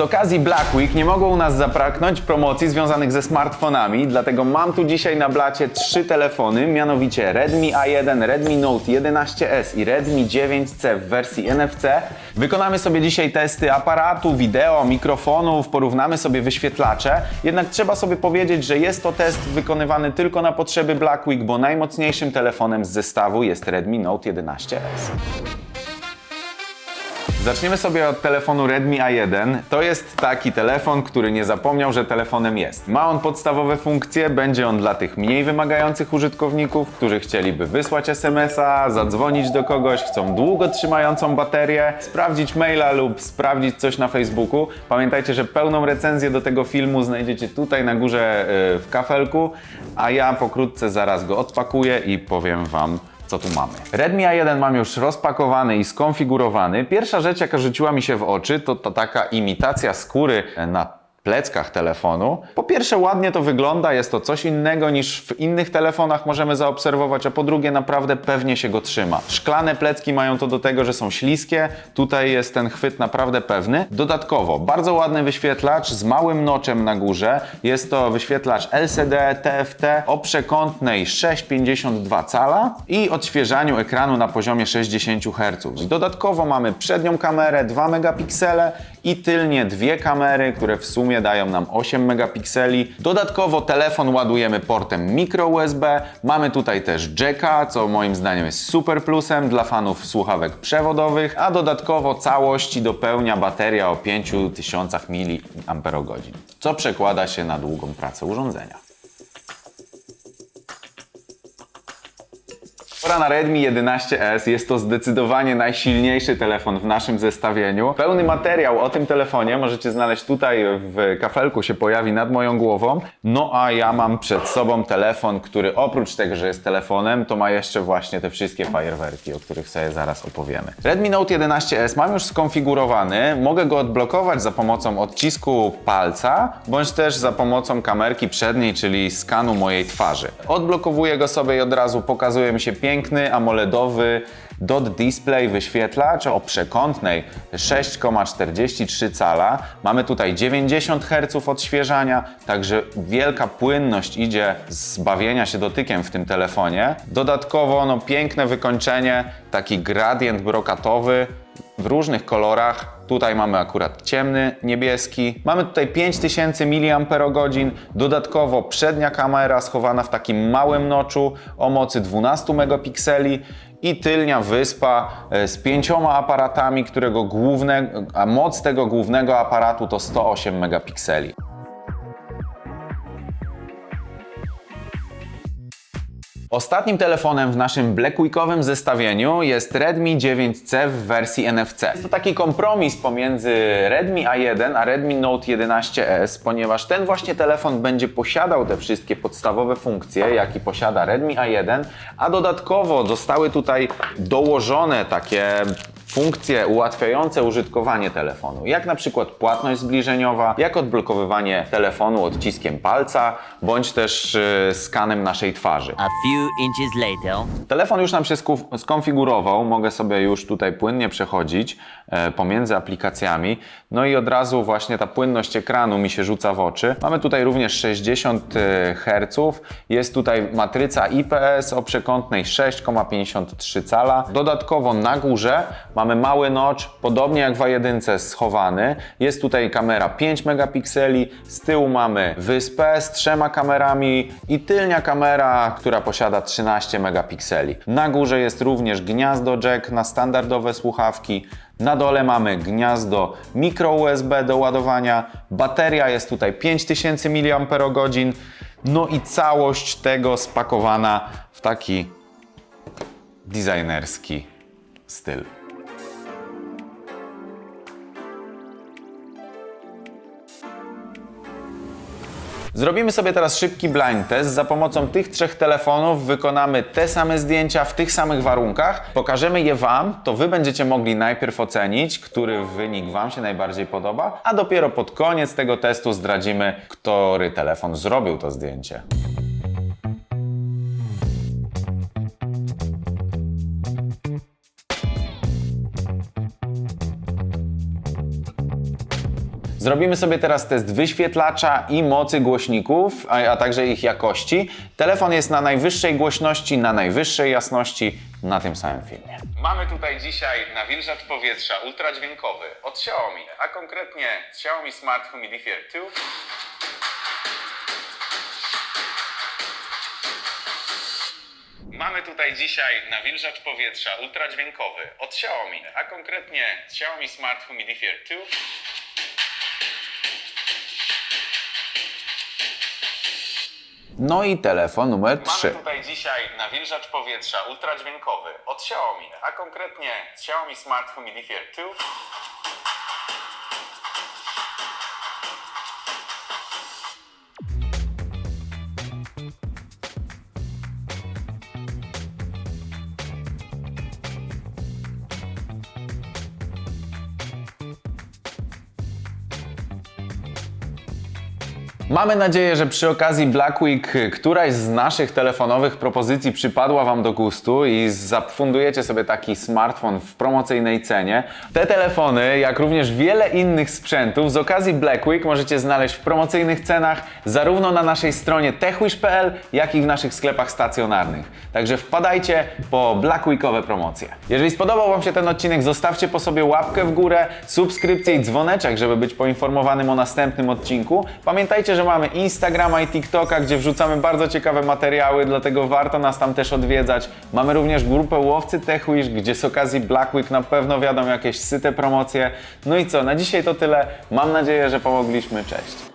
Z okazji Black Week nie mogło u nas zabraknąć promocji związanych ze smartfonami, dlatego mam tu dzisiaj na blacie trzy telefony, mianowicie Redmi A1, Redmi Note 11S i Redmi 9C w wersji NFC. Wykonamy sobie dzisiaj testy aparatu, wideo, mikrofonów, porównamy sobie wyświetlacze, jednak trzeba sobie powiedzieć, że jest to test wykonywany tylko na potrzeby Black Week, bo najmocniejszym telefonem z zestawu jest Redmi Note 11S. Zaczniemy sobie od telefonu Redmi A1. To jest taki telefon, który nie zapomniał, że telefonem jest. Ma on podstawowe funkcje, będzie on dla tych mniej wymagających użytkowników, którzy chcieliby wysłać SMS-a, zadzwonić do kogoś, chcą długo trzymającą baterię, sprawdzić maila lub sprawdzić coś na Facebooku. Pamiętajcie, że pełną recenzję do tego filmu znajdziecie tutaj na górze yy, w kafelku, a ja pokrótce zaraz go odpakuję i powiem Wam co tu mamy. Redmi A1 mam już rozpakowany i skonfigurowany. Pierwsza rzecz, jaka rzuciła mi się w oczy, to ta taka imitacja skóry na pleckach telefonu. Po pierwsze, ładnie to wygląda, jest to coś innego niż w innych telefonach możemy zaobserwować, a po drugie, naprawdę pewnie się go trzyma. Szklane plecki mają to do tego, że są śliskie, tutaj jest ten chwyt naprawdę pewny. Dodatkowo, bardzo ładny wyświetlacz z małym noczem na górze. Jest to wyświetlacz LCD TFT o przekątnej 6,52 cala i odświeżaniu ekranu na poziomie 60 Hz. Dodatkowo mamy przednią kamerę 2 megapiksele i tylnie dwie kamery, które w sumie dają nam 8 megapikseli. Dodatkowo telefon ładujemy portem micro USB. Mamy tutaj też jacka, co moim zdaniem jest super plusem dla fanów słuchawek przewodowych, a dodatkowo całości dopełnia bateria o 5000 mAh, co przekłada się na długą pracę urządzenia. Pora na Redmi 11S. Jest to zdecydowanie najsilniejszy telefon w naszym zestawieniu. Pełny materiał o tym telefonie możecie znaleźć tutaj w kafelku, się pojawi nad moją głową. No a ja mam przed sobą telefon, który oprócz tego, że jest telefonem, to ma jeszcze właśnie te wszystkie fajerwerki, o których sobie zaraz opowiemy. Redmi Note 11S mam już skonfigurowany. Mogę go odblokować za pomocą odcisku palca, bądź też za pomocą kamerki przedniej, czyli skanu mojej twarzy. Odblokowuję go sobie i od razu pokazuje mi się piękny AMOLEDowy dot display wyświetlacz o przekątnej 6,43 cala. Mamy tutaj 90 Hz odświeżania, także wielka płynność idzie z bawienia się dotykiem w tym telefonie. Dodatkowo no, piękne wykończenie, taki gradient brokatowy w różnych kolorach. Tutaj mamy akurat ciemny, niebieski. Mamy tutaj 5000 mAh. Dodatkowo przednia kamera schowana w takim małym noczu o mocy 12 megapikseli i tylnia wyspa e, z pięcioma aparatami, którego główne, a moc tego głównego aparatu to 108 megapikseli. Ostatnim telefonem w naszym Black Weekowym zestawieniu jest Redmi 9C w wersji NFC. Jest to taki kompromis pomiędzy Redmi A1 a Redmi Note 11S, ponieważ ten właśnie telefon będzie posiadał te wszystkie podstawowe funkcje, jakie posiada Redmi A1, a dodatkowo zostały tutaj dołożone takie funkcje ułatwiające użytkowanie telefonu, jak na przykład płatność zbliżeniowa, jak odblokowywanie telefonu odciskiem palca, bądź też yy, skanem naszej twarzy. A few inches later. Telefon już nam się skonfigurował, mogę sobie już tutaj płynnie przechodzić e, pomiędzy aplikacjami. No i od razu właśnie ta płynność ekranu mi się rzuca w oczy. Mamy tutaj również 60 Hz, jest tutaj matryca IPS o przekątnej 6,53 cala. Dodatkowo na górze mamy mały notch, podobnie jak w A1 schowany. Jest tutaj kamera 5 megapikseli, z tyłu mamy wyspę z trzema kamerami i tylnia kamera, która posiada 13 megapikseli. Na górze jest również gniazdo jack na standardowe słuchawki. Na dole mamy gniazdo micro USB do ładowania. Bateria jest tutaj 5000 mAh. No i całość tego spakowana w taki designerski styl. Zrobimy sobie teraz szybki blind test. Za pomocą tych trzech telefonów wykonamy te same zdjęcia w tych samych warunkach. Pokażemy je Wam, to Wy będziecie mogli najpierw ocenić, który wynik Wam się najbardziej podoba, a dopiero pod koniec tego testu zdradzimy, który telefon zrobił to zdjęcie. Zrobimy sobie teraz test wyświetlacza i mocy głośników, a, a także ich jakości. Telefon jest na najwyższej głośności, na najwyższej jasności na tym samym filmie. Mamy tutaj dzisiaj nawilżacz powietrza ultradźwiękowy od Xiaomi, a konkretnie Xiaomi Smart Humidifier 2. Mamy tutaj dzisiaj nawilżacz powietrza ultradźwiękowy od Xiaomi, a konkretnie Xiaomi Smart Humidifier 2. No i telefon numer 3. Mamy tutaj dzisiaj nawilżacz powietrza ultradźwiękowy od Xiaomi, a konkretnie Xiaomi Smart Humidifier 2. Mamy nadzieję, że przy okazji Black Week któraś z naszych telefonowych propozycji przypadła Wam do gustu i zafundujecie sobie taki smartfon w promocyjnej cenie. Te telefony, jak również wiele innych sprzętów z okazji Black Week możecie znaleźć w promocyjnych cenach zarówno na naszej stronie techwish.pl, jak i w naszych sklepach stacjonarnych. Także wpadajcie po Black Weekowe promocje. Jeżeli spodobał Wam się ten odcinek, zostawcie po sobie łapkę w górę, subskrypcję i dzwoneczek, żeby być poinformowanym o następnym odcinku. Pamiętajcie, że mamy Instagrama i TikToka, gdzie wrzucamy bardzo ciekawe materiały, dlatego warto nas tam też odwiedzać. Mamy również grupę Łowcy TechWish, gdzie z okazji Black Week na pewno wiadomo jakieś syte promocje. No i co, na dzisiaj to tyle. Mam nadzieję, że pomogliśmy. Cześć.